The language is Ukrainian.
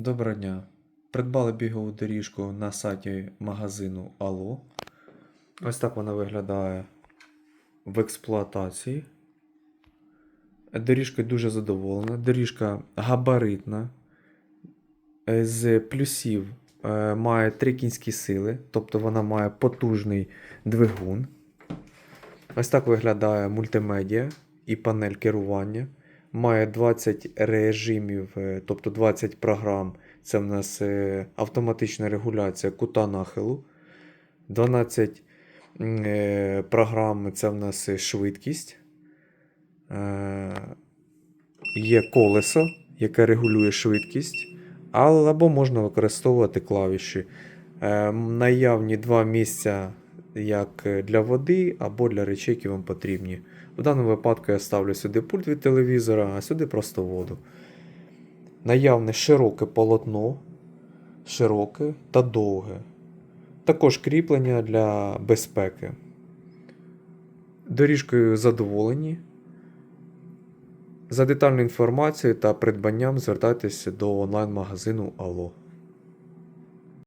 Доброго дня. Придбали бігову доріжку на сайті магазину Алло. Ось так вона виглядає в експлуатації. Доріжкою дуже задоволена. Доріжка габаритна. Е, З плюсів е, має 3 кінські сили, тобто вона має потужний двигун. Ось так виглядає мультимедіа і панель керування. Має 20 режимів, е, тобто 20 програм. Це в нас е, автоматична регуляція кута нахилу. 12 е, програм це в нас швидкість. Є колесо, яке регулює швидкість. Або можна використовувати клавіші. Наявні два місця як е, для води, або для речей, які вам потрібні. В даному випадку я ставлю сюди пульт від телевізора, а сюди просто воду. Наявне широке полотно, широке та довге. Також кріплення для безпеки. Доріжкою задоволені. За детальною інформацією та придбанням звертайтеся до онлайн-магазину Алло.